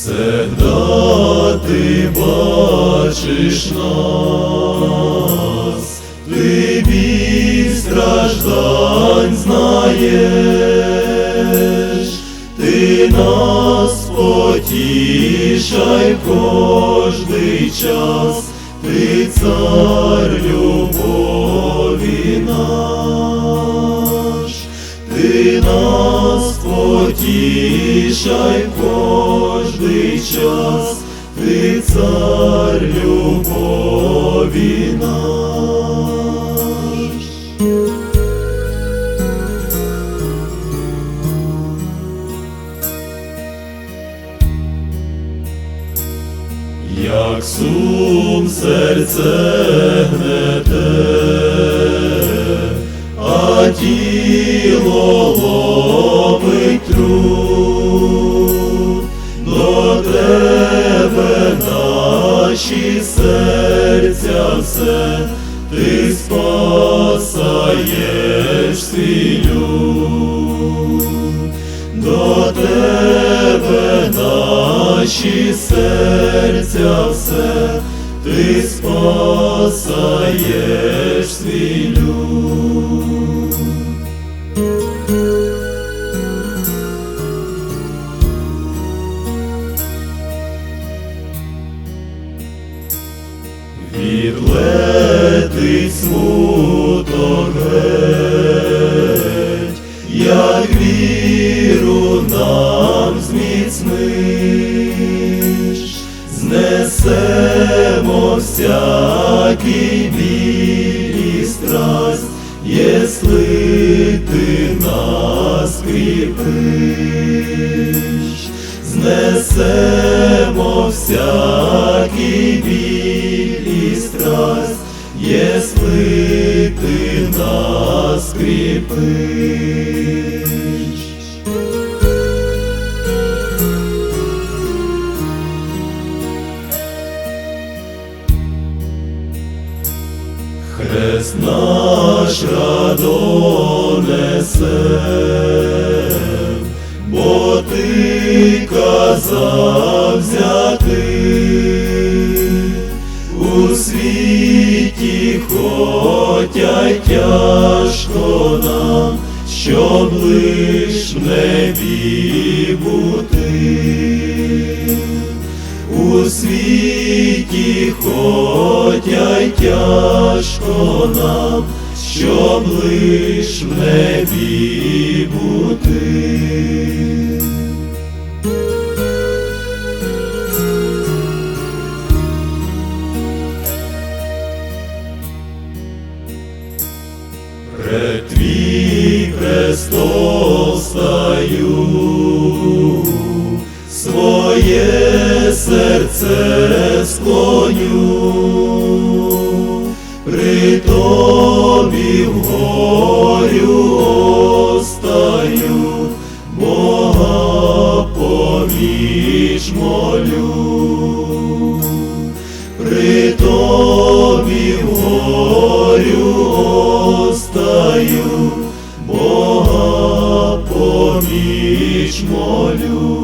Всегда ти бачиш нас, ти біль страждань знаєш, ти нас потішай кожний час, ти цар любові наш, ти нас потішай кожний час, ти цар любові наш. Як сум серце гнете, а тіло труд, до тебе наші серця все, ти спасаєш свій. До тебе наші серця все, ти спасаєш свій люд. Відлетить смуток геть, як віру нам зміцниш, знесемо всякий біль і страсть, єсли ти нас кріпиш, знесемо всякий біль нас. Хрест наш радо бо ти казав взяти хотя тяжко нам, щоб лиш в небі бути у світі, хотя тяжко нам, щоб лиш небі бути. Твій престол стаю, своє серце склоню, при тобі в горю остаю, Бога поміч молю, при тобі в горю остаю, Бога поміч молю.